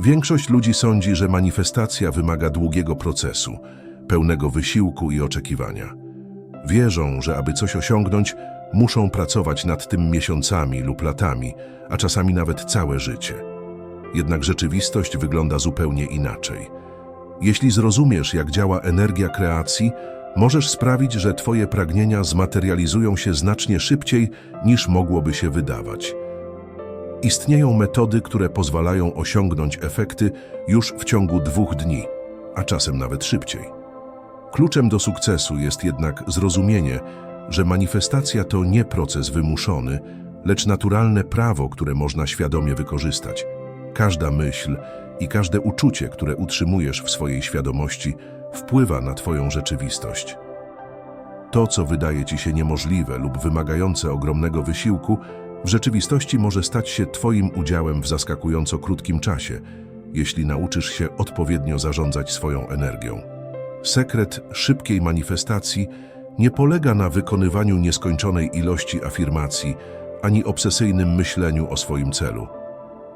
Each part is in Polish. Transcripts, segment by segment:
Większość ludzi sądzi, że manifestacja wymaga długiego procesu, pełnego wysiłku i oczekiwania. Wierzą, że aby coś osiągnąć, muszą pracować nad tym miesiącami lub latami, a czasami nawet całe życie. Jednak rzeczywistość wygląda zupełnie inaczej. Jeśli zrozumiesz, jak działa energia kreacji, możesz sprawić, że Twoje pragnienia zmaterializują się znacznie szybciej niż mogłoby się wydawać. Istnieją metody, które pozwalają osiągnąć efekty już w ciągu dwóch dni, a czasem nawet szybciej. Kluczem do sukcesu jest jednak zrozumienie, że manifestacja to nie proces wymuszony, lecz naturalne prawo, które można świadomie wykorzystać. Każda myśl i każde uczucie, które utrzymujesz w swojej świadomości, wpływa na Twoją rzeczywistość. To, co wydaje Ci się niemożliwe lub wymagające ogromnego wysiłku, w rzeczywistości może stać się Twoim udziałem w zaskakująco krótkim czasie, jeśli nauczysz się odpowiednio zarządzać swoją energią. Sekret szybkiej manifestacji nie polega na wykonywaniu nieskończonej ilości afirmacji ani obsesyjnym myśleniu o swoim celu.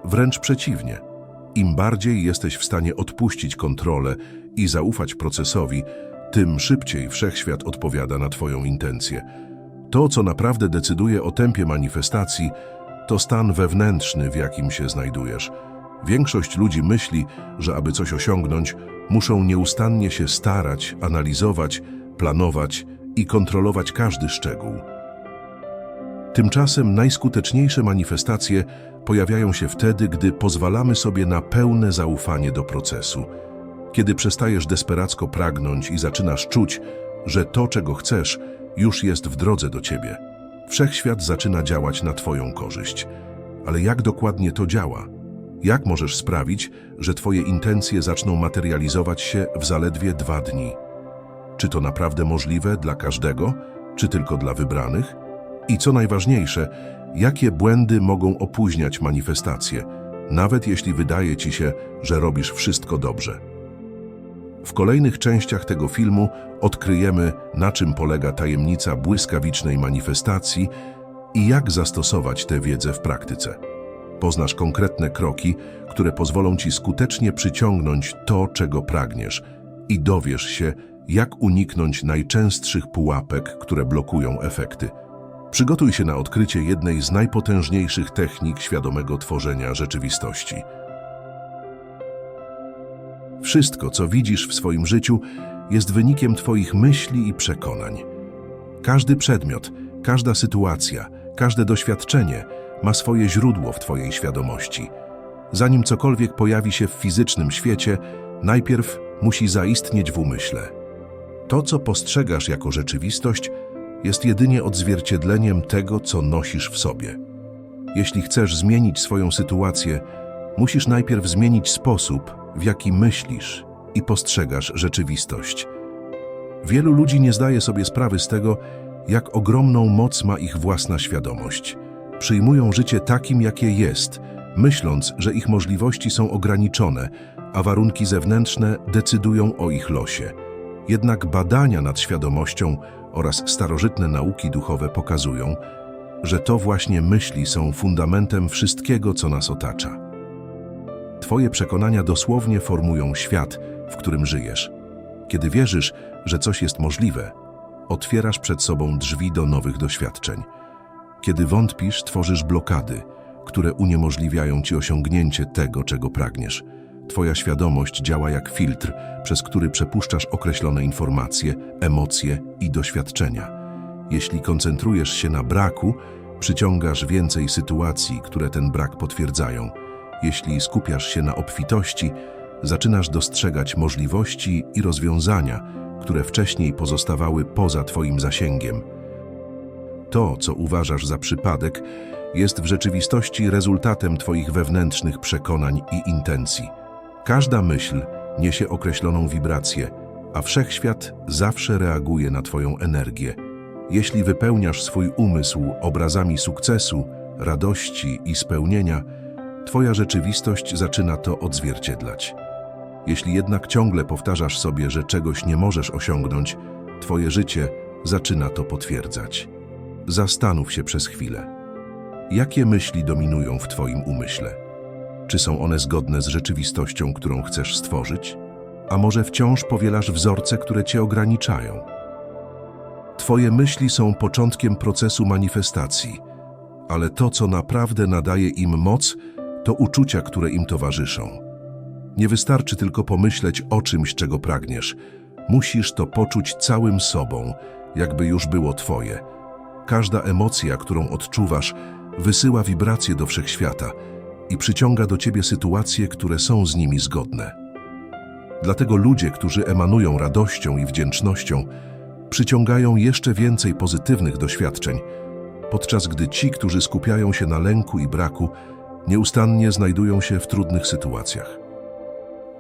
Wręcz przeciwnie. Im bardziej jesteś w stanie odpuścić kontrolę i zaufać procesowi, tym szybciej wszechświat odpowiada na Twoją intencję. To, co naprawdę decyduje o tempie manifestacji, to stan wewnętrzny, w jakim się znajdujesz. Większość ludzi myśli, że aby coś osiągnąć, muszą nieustannie się starać, analizować, planować i kontrolować każdy szczegół. Tymczasem najskuteczniejsze manifestacje pojawiają się wtedy, gdy pozwalamy sobie na pełne zaufanie do procesu. Kiedy przestajesz desperacko pragnąć i zaczynasz czuć, że to, czego chcesz, już jest w drodze do ciebie. Wszechświat zaczyna działać na twoją korzyść. Ale jak dokładnie to działa? Jak możesz sprawić, że twoje intencje zaczną materializować się w zaledwie dwa dni? Czy to naprawdę możliwe dla każdego, czy tylko dla wybranych? I co najważniejsze, jakie błędy mogą opóźniać manifestację, nawet jeśli wydaje ci się, że robisz wszystko dobrze? W kolejnych częściach tego filmu odkryjemy, na czym polega tajemnica błyskawicznej manifestacji i jak zastosować tę wiedzę w praktyce. Poznasz konkretne kroki, które pozwolą ci skutecznie przyciągnąć to, czego pragniesz i dowiesz się, jak uniknąć najczęstszych pułapek, które blokują efekty. Przygotuj się na odkrycie jednej z najpotężniejszych technik świadomego tworzenia rzeczywistości. Wszystko, co widzisz w swoim życiu, jest wynikiem Twoich myśli i przekonań. Każdy przedmiot, każda sytuacja, każde doświadczenie ma swoje źródło w Twojej świadomości. Zanim cokolwiek pojawi się w fizycznym świecie, najpierw musi zaistnieć w umyśle. To, co postrzegasz jako rzeczywistość, jest jedynie odzwierciedleniem tego, co nosisz w sobie. Jeśli chcesz zmienić swoją sytuację, musisz najpierw zmienić sposób, w jaki myślisz i postrzegasz rzeczywistość. Wielu ludzi nie zdaje sobie sprawy z tego, jak ogromną moc ma ich własna świadomość. Przyjmują życie takim, jakie jest, myśląc, że ich możliwości są ograniczone, a warunki zewnętrzne decydują o ich losie. Jednak badania nad świadomością oraz starożytne nauki duchowe pokazują, że to właśnie myśli są fundamentem wszystkiego, co nas otacza. Twoje przekonania dosłownie formują świat, w którym żyjesz. Kiedy wierzysz, że coś jest możliwe, otwierasz przed sobą drzwi do nowych doświadczeń. Kiedy wątpisz, tworzysz blokady, które uniemożliwiają ci osiągnięcie tego, czego pragniesz. Twoja świadomość działa jak filtr, przez który przepuszczasz określone informacje, emocje i doświadczenia. Jeśli koncentrujesz się na braku, przyciągasz więcej sytuacji, które ten brak potwierdzają. Jeśli skupiasz się na obfitości, zaczynasz dostrzegać możliwości i rozwiązania, które wcześniej pozostawały poza Twoim zasięgiem. To, co uważasz za przypadek, jest w rzeczywistości rezultatem Twoich wewnętrznych przekonań i intencji. Każda myśl niesie określoną wibrację, a wszechświat zawsze reaguje na Twoją energię. Jeśli wypełniasz swój umysł obrazami sukcesu, radości i spełnienia, Twoja rzeczywistość zaczyna to odzwierciedlać. Jeśli jednak ciągle powtarzasz sobie, że czegoś nie możesz osiągnąć, Twoje życie zaczyna to potwierdzać. Zastanów się przez chwilę. Jakie myśli dominują w Twoim umyśle? Czy są one zgodne z rzeczywistością, którą chcesz stworzyć? A może wciąż powielasz wzorce, które cię ograniczają? Twoje myśli są początkiem procesu manifestacji, ale to, co naprawdę nadaje im moc, to uczucia, które im towarzyszą. Nie wystarczy tylko pomyśleć o czymś, czego pragniesz. Musisz to poczuć całym sobą, jakby już było twoje. Każda emocja, którą odczuwasz, wysyła wibracje do wszechświata i przyciąga do ciebie sytuacje, które są z nimi zgodne. Dlatego ludzie, którzy emanują radością i wdzięcznością, przyciągają jeszcze więcej pozytywnych doświadczeń, podczas gdy ci, którzy skupiają się na lęku i braku, nieustannie znajdują się w trudnych sytuacjach.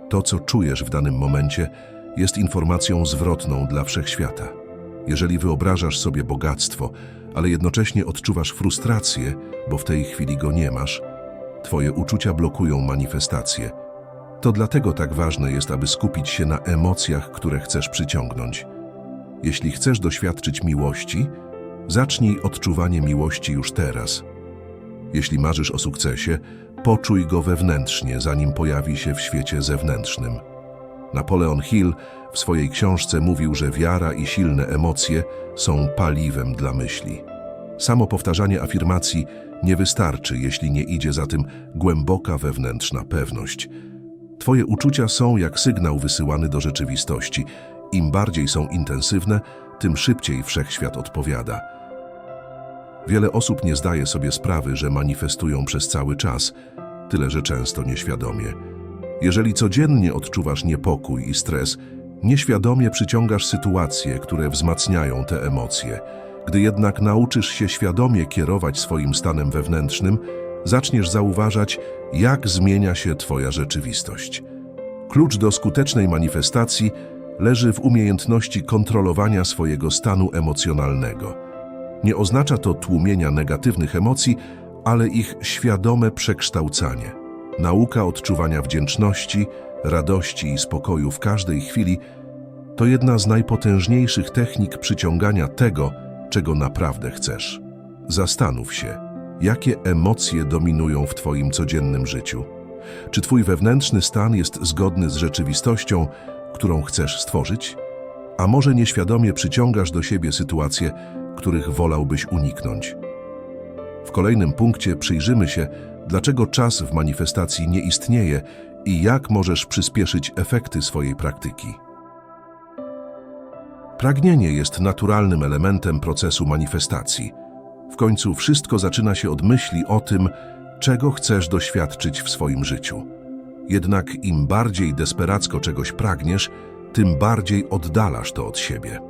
To, co czujesz w danym momencie, jest informacją zwrotną dla wszechświata. Jeżeli wyobrażasz sobie bogactwo, ale jednocześnie odczuwasz frustrację, bo w tej chwili go nie masz, twoje uczucia blokują manifestację. To dlatego tak ważne jest, aby skupić się na emocjach, które chcesz przyciągnąć. Jeśli chcesz doświadczyć miłości, zacznij odczuwanie miłości już teraz. Jeśli marzysz o sukcesie, poczuj go wewnętrznie, zanim pojawi się w świecie zewnętrznym. Napoleon Hill w swojej książce mówił, że wiara i silne emocje są paliwem dla myśli. Samo powtarzanie afirmacji nie wystarczy, jeśli nie idzie za tym głęboka wewnętrzna pewność. Twoje uczucia są jak sygnał wysyłany do rzeczywistości. Im bardziej są intensywne, tym szybciej wszechświat odpowiada. Wiele osób nie zdaje sobie sprawy, że manifestują przez cały czas, tyle że często nieświadomie. Jeżeli codziennie odczuwasz niepokój i stres, nieświadomie przyciągasz sytuacje, które wzmacniają te emocje. Gdy jednak nauczysz się świadomie kierować swoim stanem wewnętrznym, zaczniesz zauważać, jak zmienia się Twoja rzeczywistość. Klucz do skutecznej manifestacji leży w umiejętności kontrolowania swojego stanu emocjonalnego. Nie oznacza to tłumienia negatywnych emocji, ale ich świadome przekształcanie. Nauka odczuwania wdzięczności, radości i spokoju w każdej chwili to jedna z najpotężniejszych technik przyciągania tego, czego naprawdę chcesz. Zastanów się, jakie emocje dominują w Twoim codziennym życiu. Czy Twój wewnętrzny stan jest zgodny z rzeczywistością, którą chcesz stworzyć? A może nieświadomie przyciągasz do siebie sytuacje, których wolałbyś uniknąć? W kolejnym punkcie przyjrzymy się, dlaczego czas w manifestacji nie istnieje i jak możesz przyspieszyć efekty swojej praktyki. Pragnienie jest naturalnym elementem procesu manifestacji. W końcu wszystko zaczyna się od myśli o tym, czego chcesz doświadczyć w swoim życiu. Jednak im bardziej desperacko czegoś pragniesz, tym bardziej oddalasz to od siebie.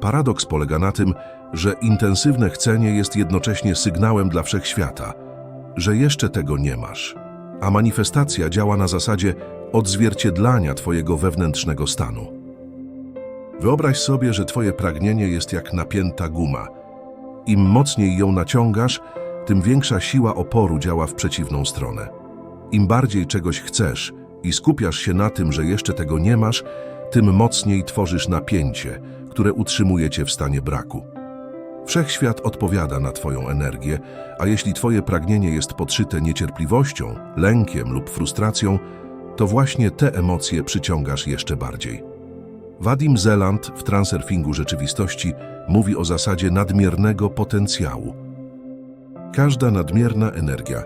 Paradoks polega na tym, że intensywne chcenie jest jednocześnie sygnałem dla wszechświata, że jeszcze tego nie masz, a manifestacja działa na zasadzie odzwierciedlania Twojego wewnętrznego stanu. Wyobraź sobie, że Twoje pragnienie jest jak napięta guma. Im mocniej ją naciągasz, tym większa siła oporu działa w przeciwną stronę. Im bardziej czegoś chcesz i skupiasz się na tym, że jeszcze tego nie masz, tym mocniej tworzysz napięcie, które utrzymuje cię w stanie braku. Wszechświat odpowiada na Twoją energię, a jeśli Twoje pragnienie jest podszyte niecierpliwością, lękiem lub frustracją, to właśnie te emocje przyciągasz jeszcze bardziej. Wadim Zeland w transurfingu rzeczywistości mówi o zasadzie nadmiernego potencjału. Każda nadmierna energia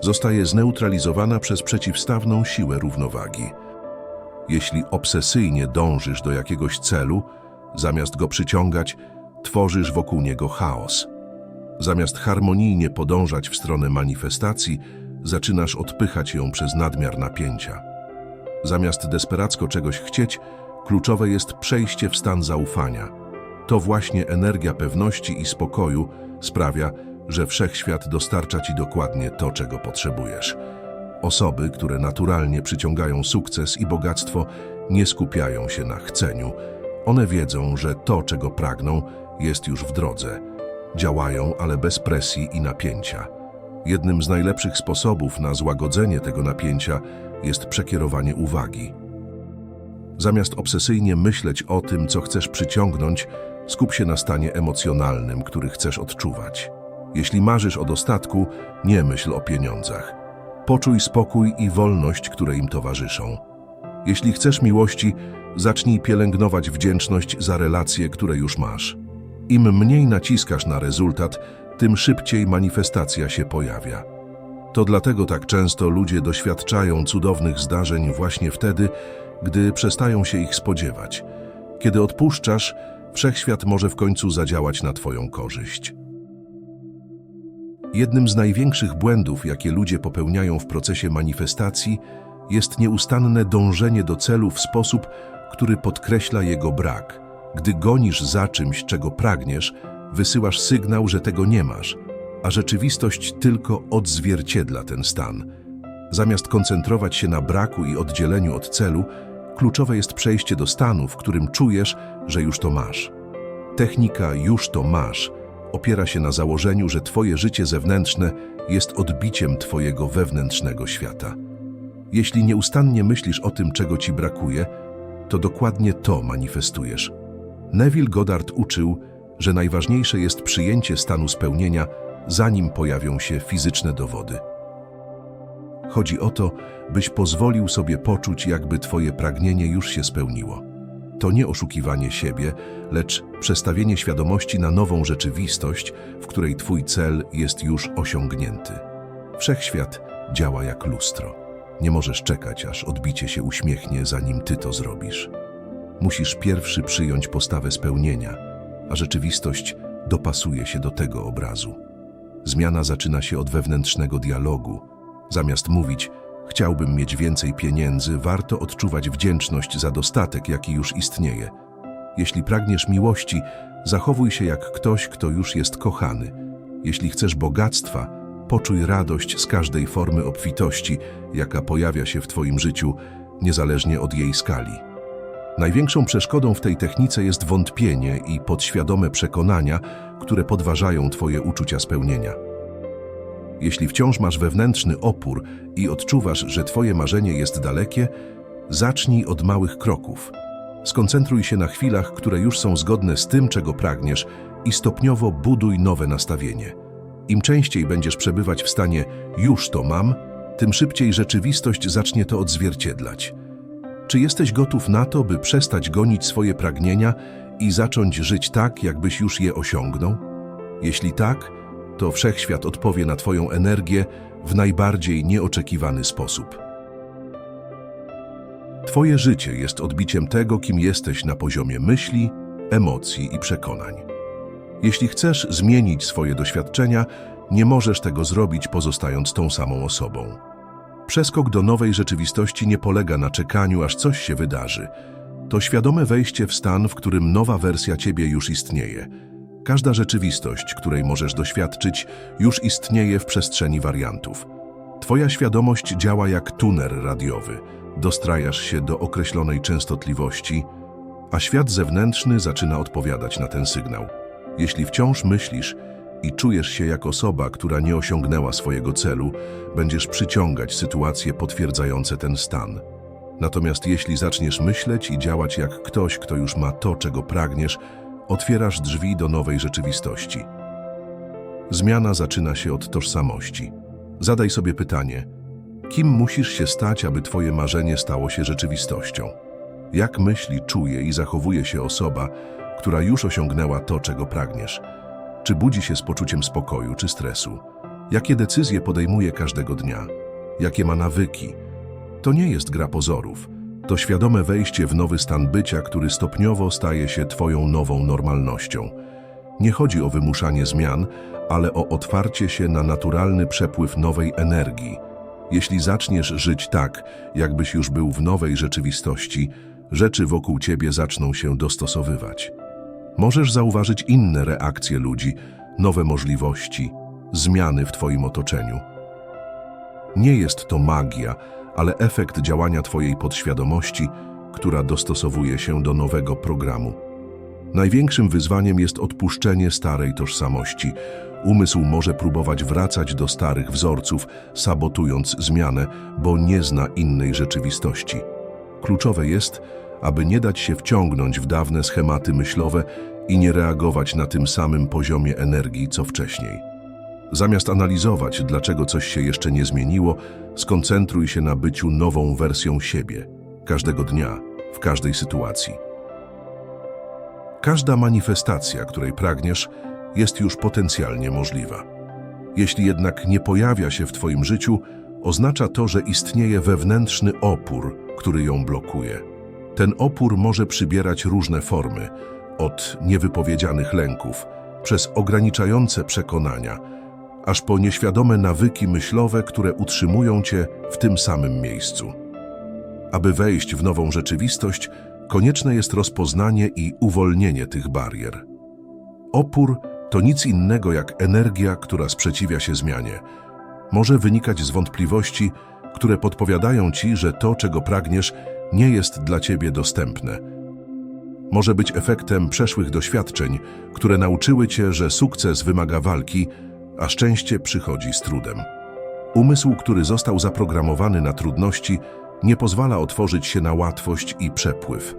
zostaje zneutralizowana przez przeciwstawną siłę równowagi. Jeśli obsesyjnie dążysz do jakiegoś celu, zamiast go przyciągać, tworzysz wokół niego chaos. Zamiast harmonijnie podążać w stronę manifestacji, zaczynasz odpychać ją przez nadmiar napięcia. Zamiast desperacko czegoś chcieć, kluczowe jest przejście w stan zaufania. To właśnie energia pewności i spokoju sprawia, że wszechświat dostarcza ci dokładnie to, czego potrzebujesz. Osoby, które naturalnie przyciągają sukces i bogactwo, nie skupiają się na chceniu. One wiedzą, że to, czego pragną, jest już w drodze. Działają, ale bez presji i napięcia. Jednym z najlepszych sposobów na złagodzenie tego napięcia jest przekierowanie uwagi. Zamiast obsesyjnie myśleć o tym, co chcesz przyciągnąć, skup się na stanie emocjonalnym, który chcesz odczuwać. Jeśli marzysz o dostatku, nie myśl o pieniądzach. Poczuj spokój i wolność, które im towarzyszą. Jeśli chcesz miłości, zacznij pielęgnować wdzięczność za relacje, które już masz. Im mniej naciskasz na rezultat, tym szybciej manifestacja się pojawia. To dlatego tak często ludzie doświadczają cudownych zdarzeń właśnie wtedy, gdy przestają się ich spodziewać. Kiedy odpuszczasz, wszechświat może w końcu zadziałać na Twoją korzyść. Jednym z największych błędów, jakie ludzie popełniają w procesie manifestacji, jest nieustanne dążenie do celu w sposób, który podkreśla jego brak. Gdy gonisz za czymś, czego pragniesz, wysyłasz sygnał, że tego nie masz, a rzeczywistość tylko odzwierciedla ten stan. Zamiast koncentrować się na braku i oddzieleniu od celu, kluczowe jest przejście do stanu, w którym czujesz, że już to masz. Technika już to masz opiera się na założeniu, że Twoje życie zewnętrzne jest odbiciem Twojego wewnętrznego świata. Jeśli nieustannie myślisz o tym, czego Ci brakuje, to dokładnie to manifestujesz. Neville Goddard uczył, że najważniejsze jest przyjęcie stanu spełnienia, zanim pojawią się fizyczne dowody. Chodzi o to, byś pozwolił sobie poczuć, jakby Twoje pragnienie już się spełniło. To nie oszukiwanie siebie, lecz przestawienie świadomości na nową rzeczywistość, w której Twój cel jest już osiągnięty. Wszechświat działa jak lustro. Nie możesz czekać, aż odbicie się uśmiechnie, zanim Ty to zrobisz. Musisz pierwszy przyjąć postawę spełnienia, a rzeczywistość dopasuje się do tego obrazu. Zmiana zaczyna się od wewnętrznego dialogu. Zamiast mówić, chciałbym mieć więcej pieniędzy, warto odczuwać wdzięczność za dostatek, jaki już istnieje. Jeśli pragniesz miłości, zachowuj się jak ktoś, kto już jest kochany. Jeśli chcesz bogactwa, poczuj radość z każdej formy obfitości, jaka pojawia się w Twoim życiu, niezależnie od jej skali. Największą przeszkodą w tej technice jest wątpienie i podświadome przekonania, które podważają Twoje uczucia spełnienia. Jeśli wciąż masz wewnętrzny opór i odczuwasz, że Twoje marzenie jest dalekie, zacznij od małych kroków. Skoncentruj się na chwilach, które już są zgodne z tym, czego pragniesz i stopniowo buduj nowe nastawienie. Im częściej będziesz przebywać w stanie już to mam, tym szybciej rzeczywistość zacznie to odzwierciedlać. Czy jesteś gotów na to, by przestać gonić swoje pragnienia i zacząć żyć tak, jakbyś już je osiągnął? Jeśli tak, to wszechświat odpowie na Twoją energię w najbardziej nieoczekiwany sposób. Twoje życie jest odbiciem tego, kim jesteś na poziomie myśli, emocji i przekonań. Jeśli chcesz zmienić swoje doświadczenia, nie możesz tego zrobić pozostając tą samą osobą. Przeskok do nowej rzeczywistości nie polega na czekaniu, aż coś się wydarzy. To świadome wejście w stan, w którym nowa wersja ciebie już istnieje. Każda rzeczywistość, której możesz doświadczyć, już istnieje w przestrzeni wariantów. Twoja świadomość działa jak tuner radiowy. Dostrajasz się do określonej częstotliwości, a świat zewnętrzny zaczyna odpowiadać na ten sygnał. Jeśli wciąż myślisz i czujesz się jak osoba, która nie osiągnęła swojego celu, będziesz przyciągać sytuacje potwierdzające ten stan. Natomiast jeśli zaczniesz myśleć i działać jak ktoś, kto już ma to, czego pragniesz, otwierasz drzwi do nowej rzeczywistości. Zmiana zaczyna się od tożsamości. Zadaj sobie pytanie, kim musisz się stać, aby Twoje marzenie stało się rzeczywistością? Jak myśli, czuje i zachowuje się osoba, która już osiągnęła to, czego pragniesz? Czy budzi się z poczuciem spokoju czy stresu? Jakie decyzje podejmuje każdego dnia? Jakie ma nawyki? To nie jest gra pozorów. To świadome wejście w nowy stan bycia, który stopniowo staje się Twoją nową normalnością. Nie chodzi o wymuszanie zmian, ale o otwarcie się na naturalny przepływ nowej energii. Jeśli zaczniesz żyć tak, jakbyś już był w nowej rzeczywistości, rzeczy wokół Ciebie zaczną się dostosowywać. Możesz zauważyć inne reakcje ludzi, nowe możliwości, zmiany w Twoim otoczeniu. Nie jest to magia, ale efekt działania Twojej podświadomości, która dostosowuje się do nowego programu. Największym wyzwaniem jest odpuszczenie starej tożsamości. Umysł może próbować wracać do starych wzorców, sabotując zmianę, bo nie zna innej rzeczywistości. Kluczowe jest, aby nie dać się wciągnąć w dawne schematy myślowe i nie reagować na tym samym poziomie energii co wcześniej. Zamiast analizować, dlaczego coś się jeszcze nie zmieniło, skoncentruj się na byciu nową wersją siebie, każdego dnia, w każdej sytuacji. Każda manifestacja, której pragniesz, jest już potencjalnie możliwa. Jeśli jednak nie pojawia się w Twoim życiu, oznacza to, że istnieje wewnętrzny opór, który ją blokuje. Ten opór może przybierać różne formy, od niewypowiedzianych lęków, przez ograniczające przekonania, aż po nieświadome nawyki myślowe, które utrzymują Cię w tym samym miejscu. Aby wejść w nową rzeczywistość, konieczne jest rozpoznanie i uwolnienie tych barier. Opór to nic innego jak energia, która sprzeciwia się zmianie. Może wynikać z wątpliwości, które podpowiadają ci, że to, czego pragniesz, nie jest dla ciebie dostępne. Może być efektem przeszłych doświadczeń, które nauczyły cię, że sukces wymaga walki, a szczęście przychodzi z trudem. Umysł, który został zaprogramowany na trudności, nie pozwala otworzyć się na łatwość i przepływ.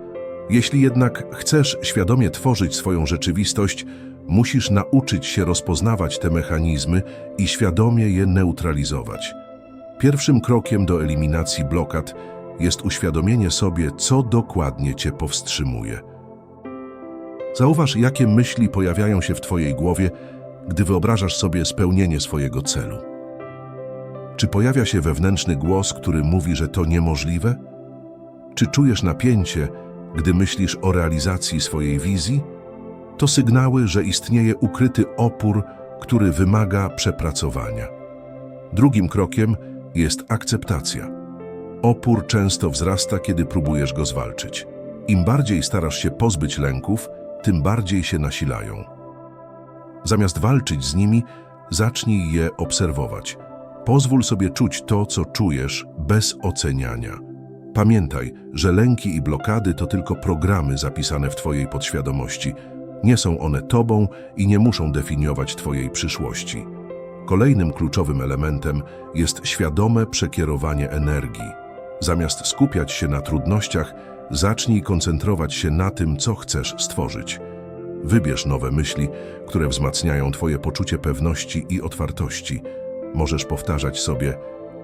Jeśli jednak chcesz świadomie tworzyć swoją rzeczywistość, musisz nauczyć się rozpoznawać te mechanizmy i świadomie je neutralizować. Pierwszym krokiem do eliminacji blokad jest uświadomienie sobie, co dokładnie cię powstrzymuje. Zauważ, jakie myśli pojawiają się w twojej głowie, gdy wyobrażasz sobie spełnienie swojego celu. Czy pojawia się wewnętrzny głos, który mówi, że to niemożliwe? Czy czujesz napięcie, gdy myślisz o realizacji swojej wizji? To sygnały, że istnieje ukryty opór, który wymaga przepracowania. Drugim krokiem jest akceptacja. Opór często wzrasta, kiedy próbujesz go zwalczyć. Im bardziej starasz się pozbyć lęków, tym bardziej się nasilają. Zamiast walczyć z nimi, zacznij je obserwować. Pozwól sobie czuć to, co czujesz, bez oceniania. Pamiętaj, że lęki i blokady to tylko programy zapisane w Twojej podświadomości. Nie są one Tobą i nie muszą definiować Twojej przyszłości. Kolejnym kluczowym elementem jest świadome przekierowanie energii. Zamiast skupiać się na trudnościach, zacznij koncentrować się na tym, co chcesz stworzyć. Wybierz nowe myśli, które wzmacniają Twoje poczucie pewności i otwartości. Możesz powtarzać sobie: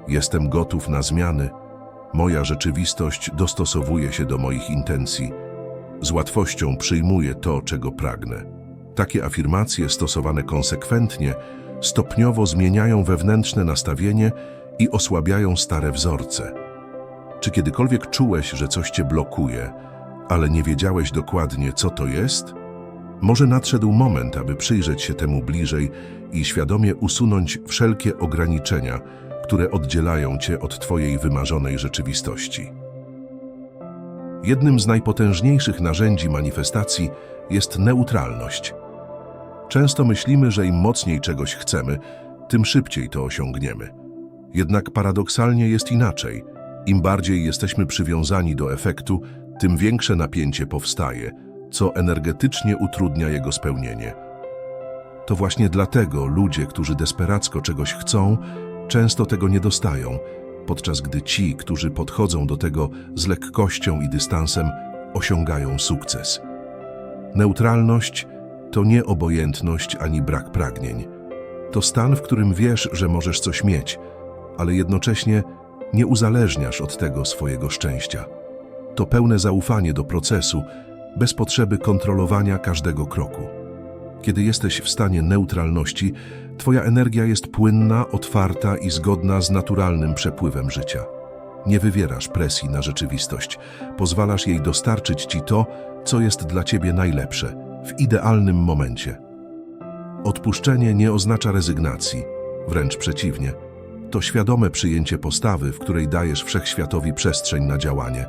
Jestem gotów na zmiany, moja rzeczywistość dostosowuje się do moich intencji. Z łatwością przyjmuję to, czego pragnę. Takie afirmacje stosowane konsekwentnie stopniowo zmieniają wewnętrzne nastawienie i osłabiają stare wzorce. Czy kiedykolwiek czułeś, że coś cię blokuje, ale nie wiedziałeś dokładnie, co to jest? Może nadszedł moment, aby przyjrzeć się temu bliżej i świadomie usunąć wszelkie ograniczenia, które oddzielają cię od twojej wymarzonej rzeczywistości. Jednym z najpotężniejszych narzędzi manifestacji jest neutralność. Często myślimy, że im mocniej czegoś chcemy, tym szybciej to osiągniemy. Jednak paradoksalnie jest inaczej. Im bardziej jesteśmy przywiązani do efektu, tym większe napięcie powstaje, co energetycznie utrudnia jego spełnienie. To właśnie dlatego ludzie, którzy desperacko czegoś chcą, często tego nie dostają, podczas gdy ci, którzy podchodzą do tego z lekkością i dystansem, osiągają sukces. Neutralność to nie obojętność ani brak pragnień. To stan, w którym wiesz, że możesz coś mieć, ale jednocześnie nie uzależniasz od tego swojego szczęścia. To pełne zaufanie do procesu, bez potrzeby kontrolowania każdego kroku. Kiedy jesteś w stanie neutralności, Twoja energia jest płynna, otwarta i zgodna z naturalnym przepływem życia. Nie wywierasz presji na rzeczywistość, pozwalasz jej dostarczyć Ci to, co jest dla Ciebie najlepsze, w idealnym momencie. Odpuszczenie nie oznacza rezygnacji, wręcz przeciwnie. To świadome przyjęcie postawy, w której dajesz wszechświatowi przestrzeń na działanie.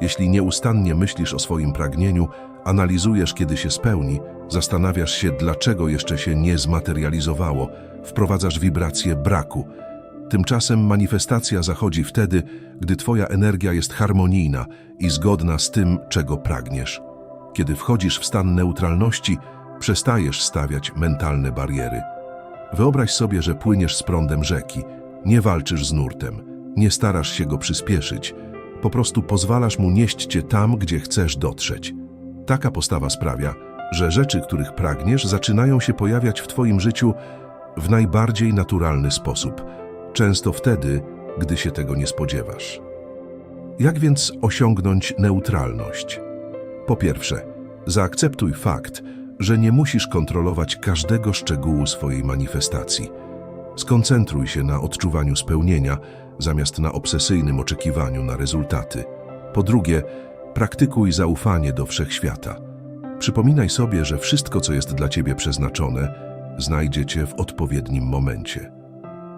Jeśli nieustannie myślisz o swoim pragnieniu, analizujesz, kiedy się spełni, zastanawiasz się, dlaczego jeszcze się nie zmaterializowało, wprowadzasz wibrację braku. Tymczasem manifestacja zachodzi wtedy, gdy Twoja energia jest harmonijna i zgodna z tym, czego pragniesz. Kiedy wchodzisz w stan neutralności, przestajesz stawiać mentalne bariery. Wyobraź sobie, że płyniesz z prądem rzeki, nie walczysz z nurtem, nie starasz się go przyspieszyć, po prostu pozwalasz mu nieść cię tam, gdzie chcesz dotrzeć. Taka postawa sprawia, że rzeczy, których pragniesz, zaczynają się pojawiać w Twoim życiu w najbardziej naturalny sposób, często wtedy, gdy się tego nie spodziewasz. Jak więc osiągnąć neutralność? Po pierwsze, zaakceptuj fakt, że nie musisz kontrolować każdego szczegółu swojej manifestacji. Skoncentruj się na odczuwaniu spełnienia, zamiast na obsesyjnym oczekiwaniu na rezultaty. Po drugie, praktykuj zaufanie do wszechświata. Przypominaj sobie, że wszystko, co jest dla ciebie przeznaczone, znajdzie cię w odpowiednim momencie.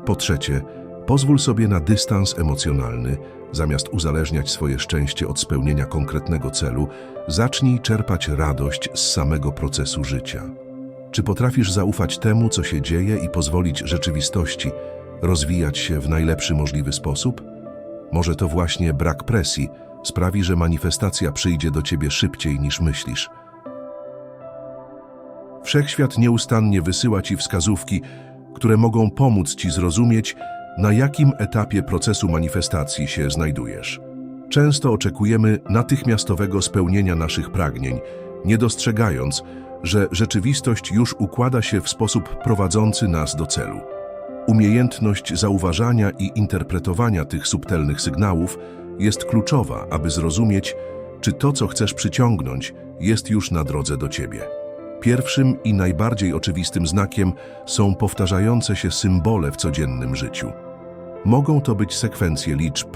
Po trzecie, pozwól sobie na dystans emocjonalny, zamiast uzależniać swoje szczęście od spełnienia konkretnego celu, zacznij czerpać radość z samego procesu życia. Czy potrafisz zaufać temu, co się dzieje i pozwolić rzeczywistości rozwijać się w najlepszy możliwy sposób? Może to właśnie brak presji sprawi, że manifestacja przyjdzie do ciebie szybciej niż myślisz. Wszechświat nieustannie wysyła ci wskazówki, które mogą pomóc ci zrozumieć, na jakim etapie procesu manifestacji się znajdujesz. Często oczekujemy natychmiastowego spełnienia naszych pragnień, nie dostrzegając, że rzeczywistość już układa się w sposób prowadzący nas do celu. Umiejętność zauważania i interpretowania tych subtelnych sygnałów jest kluczowa, aby zrozumieć, czy to, co chcesz przyciągnąć, jest już na drodze do ciebie. Pierwszym i najbardziej oczywistym znakiem są powtarzające się symbole w codziennym życiu. Mogą to być sekwencje liczb,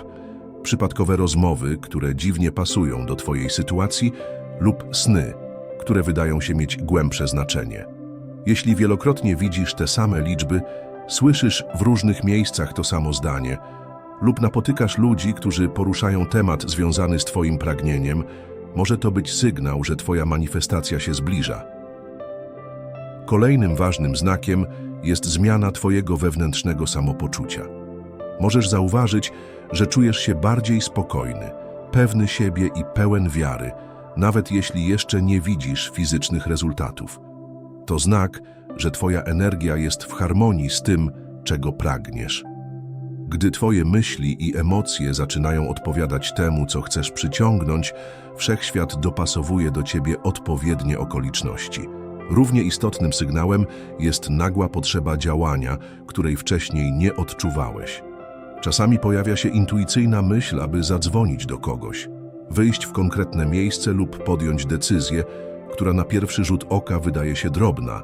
przypadkowe rozmowy, które dziwnie pasują do Twojej sytuacji, lub sny, które wydają się mieć głębsze znaczenie. Jeśli wielokrotnie widzisz te same liczby, słyszysz w różnych miejscach to samo zdanie, lub napotykasz ludzi, którzy poruszają temat związany z Twoim pragnieniem, może to być sygnał, że Twoja manifestacja się zbliża. Kolejnym ważnym znakiem jest zmiana Twojego wewnętrznego samopoczucia. Możesz zauważyć, że czujesz się bardziej spokojny, pewny siebie i pełen wiary, nawet jeśli jeszcze nie widzisz fizycznych rezultatów. To znak, że Twoja energia jest w harmonii z tym, czego pragniesz. Gdy Twoje myśli i emocje zaczynają odpowiadać temu, co chcesz przyciągnąć, wszechświat dopasowuje do Ciebie odpowiednie okoliczności. Równie istotnym sygnałem jest nagła potrzeba działania, której wcześniej nie odczuwałeś. Czasami pojawia się intuicyjna myśl, aby zadzwonić do kogoś, wyjść w konkretne miejsce lub podjąć decyzję, która na pierwszy rzut oka wydaje się drobna,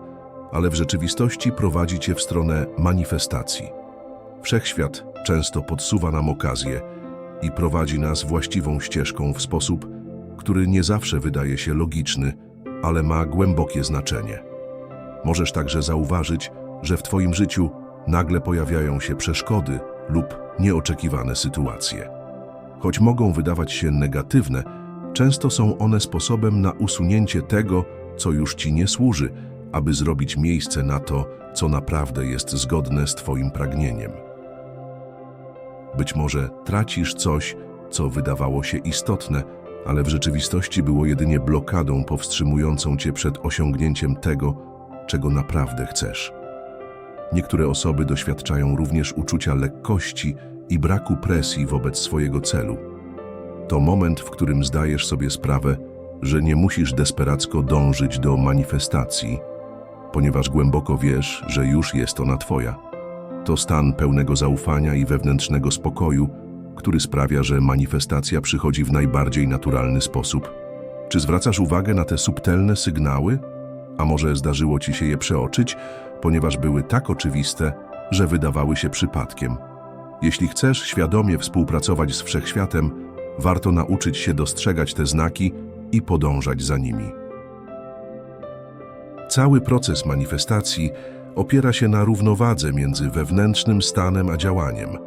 ale w rzeczywistości prowadzi cię w stronę manifestacji. Wszechświat często podsuwa nam okazję i prowadzi nas właściwą ścieżką w sposób, który nie zawsze wydaje się logiczny, ale ma głębokie znaczenie. Możesz także zauważyć, że w Twoim życiu nagle pojawiają się przeszkody lub nieoczekiwane sytuacje. Choć mogą wydawać się negatywne, często są one sposobem na usunięcie tego, co już Ci nie służy, aby zrobić miejsce na to, co naprawdę jest zgodne z Twoim pragnieniem. Być może tracisz coś, co wydawało się istotne, ale w rzeczywistości było jedynie blokadą powstrzymującą Cię przed osiągnięciem tego, czego naprawdę chcesz. Niektóre osoby doświadczają również uczucia lekkości i braku presji wobec swojego celu. To moment, w którym zdajesz sobie sprawę, że nie musisz desperacko dążyć do manifestacji, ponieważ głęboko wiesz, że już jest ona Twoja. To stan pełnego zaufania i wewnętrznego spokoju, który sprawia, że manifestacja przychodzi w najbardziej naturalny sposób. Czy zwracasz uwagę na te subtelne sygnały? A może zdarzyło ci się je przeoczyć, ponieważ były tak oczywiste, że wydawały się przypadkiem? Jeśli chcesz świadomie współpracować z wszechświatem, warto nauczyć się dostrzegać te znaki i podążać za nimi. Cały proces manifestacji opiera się na równowadze między wewnętrznym stanem a działaniem.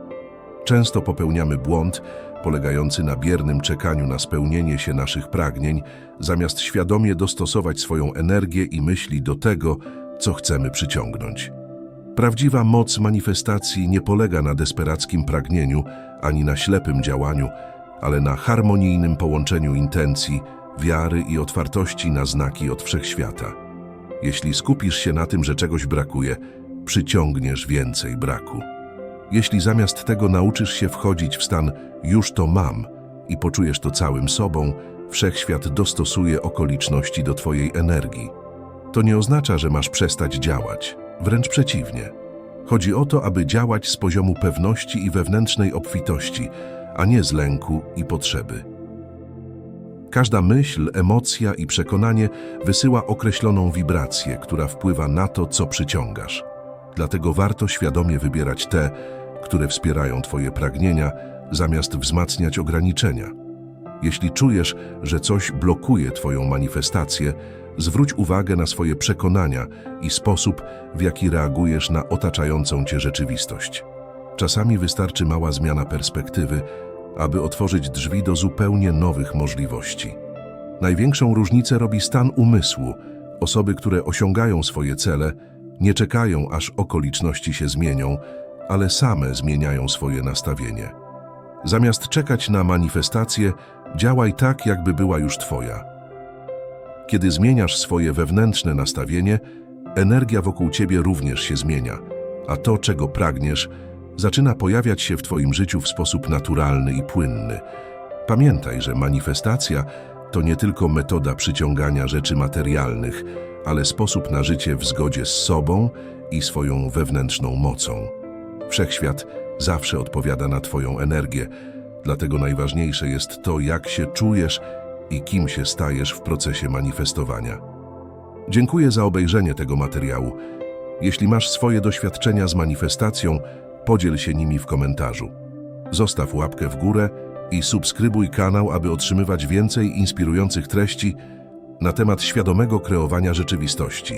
Często popełniamy błąd polegający na biernym czekaniu na spełnienie się naszych pragnień, zamiast świadomie dostosować swoją energię i myśli do tego, co chcemy przyciągnąć. Prawdziwa moc manifestacji nie polega na desperackim pragnieniu ani na ślepym działaniu, ale na harmonijnym połączeniu intencji, wiary i otwartości na znaki od wszechświata. Jeśli skupisz się na tym, że czegoś brakuje, przyciągniesz więcej braku. Jeśli zamiast tego nauczysz się wchodzić w stan już to mam i poczujesz to całym sobą, wszechświat dostosuje okoliczności do Twojej energii. To nie oznacza, że masz przestać działać, wręcz przeciwnie. Chodzi o to, aby działać z poziomu pewności i wewnętrznej obfitości, a nie z lęku i potrzeby. Każda myśl, emocja i przekonanie wysyła określoną wibrację, która wpływa na to, co przyciągasz. Dlatego warto świadomie wybierać te, które wspierają Twoje pragnienia, zamiast wzmacniać ograniczenia. Jeśli czujesz, że coś blokuje Twoją manifestację, zwróć uwagę na swoje przekonania i sposób, w jaki reagujesz na otaczającą Cię rzeczywistość. Czasami wystarczy mała zmiana perspektywy, aby otworzyć drzwi do zupełnie nowych możliwości. Największą różnicę robi stan umysłu. Osoby, które osiągają swoje cele, nie czekają, aż okoliczności się zmienią, ale same zmieniają swoje nastawienie. Zamiast czekać na manifestację, działaj tak, jakby była już Twoja. Kiedy zmieniasz swoje wewnętrzne nastawienie, energia wokół Ciebie również się zmienia, a to, czego pragniesz, zaczyna pojawiać się w Twoim życiu w sposób naturalny i płynny. Pamiętaj, że manifestacja to nie tylko metoda przyciągania rzeczy materialnych, ale sposób na życie w zgodzie z sobą i swoją wewnętrzną mocą. Wszechświat zawsze odpowiada na Twoją energię, dlatego najważniejsze jest to, jak się czujesz i kim się stajesz w procesie manifestowania. Dziękuję za obejrzenie tego materiału. Jeśli masz swoje doświadczenia z manifestacją, podziel się nimi w komentarzu. Zostaw łapkę w górę i subskrybuj kanał, aby otrzymywać więcej inspirujących treści na temat świadomego kreowania rzeczywistości.